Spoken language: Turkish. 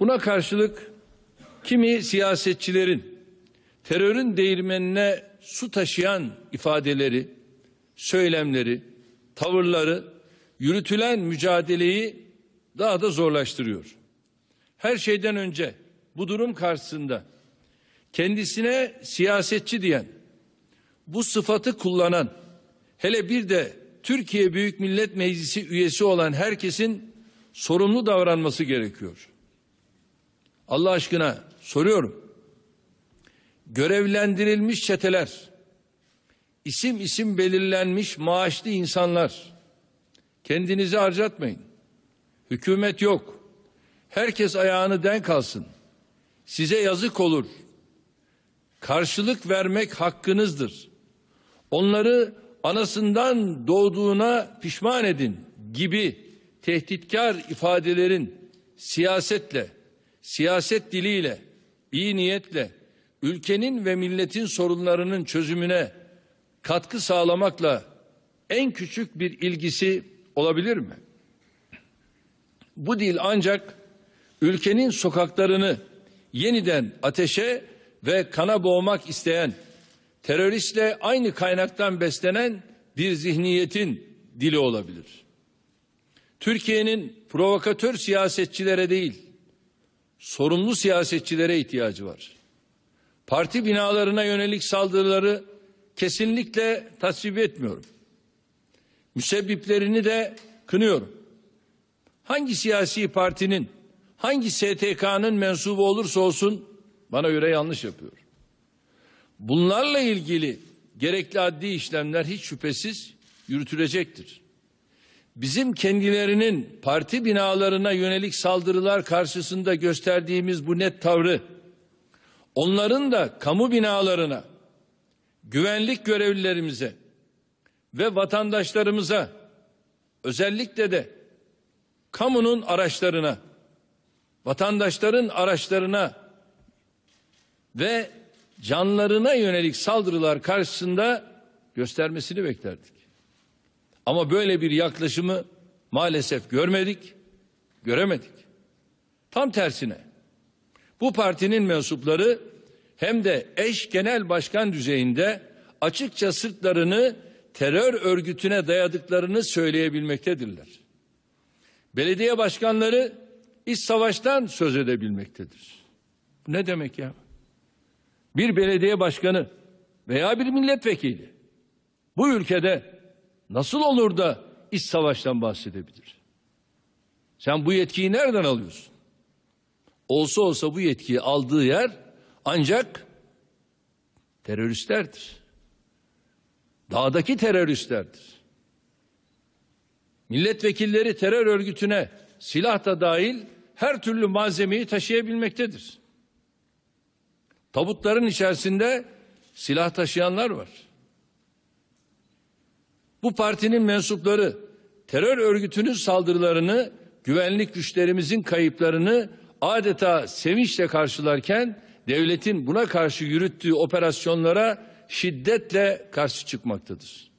Buna karşılık kimi siyasetçilerin terörün değirmenine su taşıyan ifadeleri, söylemleri, tavırları yürütülen mücadeleyi daha da zorlaştırıyor. Her şeyden önce bu durum karşısında kendisine siyasetçi diyen, bu sıfatı kullanan, hele bir de Türkiye Büyük Millet Meclisi üyesi olan herkesin sorumlu davranması gerekiyor. Allah aşkına soruyorum. Görevlendirilmiş çeteler, isim isim belirlenmiş maaşlı insanlar, kendinizi harcatmayın. Hükümet yok. Herkes ayağını denk alsın. Size yazık olur. Karşılık vermek hakkınızdır. Onları anasından doğduğuna pişman edin gibi tehditkar ifadelerin siyasetle, siyaset diliyle, iyi niyetle ülkenin ve milletin sorunlarının çözümüne katkı sağlamakla en küçük bir ilgisi olabilir mi? Bu dil ancak ülkenin sokaklarını yeniden ateşe ve kana boğmak isteyen, teröristle aynı kaynaktan beslenen bir zihniyetin dili olabilir. Türkiye'nin provokatör siyasetçilere değil, sorumlu siyasetçilere ihtiyacı var. Parti binalarına yönelik saldırıları kesinlikle tasvip etmiyorum. Müsebbiplerini de kınıyorum. Hangi siyasi partinin, hangi STK'nın mensubu olursa olsun bana göre yanlış yapıyor. Bunlarla ilgili gerekli adli işlemler hiç şüphesiz yürütülecektir. Bizim kendilerinin parti binalarına yönelik saldırılar karşısında gösterdiğimiz bu net tavrı, onların da kamu binalarına, güvenlik görevlilerimize ve vatandaşlarımıza, özellikle de kamunun araçlarına, vatandaşların araçlarına ve canlarına yönelik saldırılar karşısında göstermesini beklerdik. Ama böyle bir yaklaşımı maalesef görmedik, göremedik. Tam tersine bu partinin mensupları hem de eş genel başkan düzeyinde açıkça sırtlarını terör örgütüne dayadıklarını söyleyebilmektedirler. Belediye başkanları iç savaştan söz edebilmektedir. Ne demek ya? Bir belediye başkanı veya bir milletvekili bu ülkede nasıl olur da iç savaştan bahsedebilir? Sen bu yetkiyi nereden alıyorsun? Olsa olsa bu yetkiyi aldığı yer ancak teröristlerdir. Dağdaki teröristlerdir. Milletvekilleri terör örgütüne silah da dahil her türlü malzemeyi taşıyabilmektedir. Tabutların içerisinde silah taşıyanlar var. Bu partinin mensupları terör örgütünün saldırılarını, güvenlik güçlerimizin kayıplarını adeta sevinçle karşılarken devletin buna karşı yürüttüğü operasyonlara şiddetle karşı çıkmaktadır.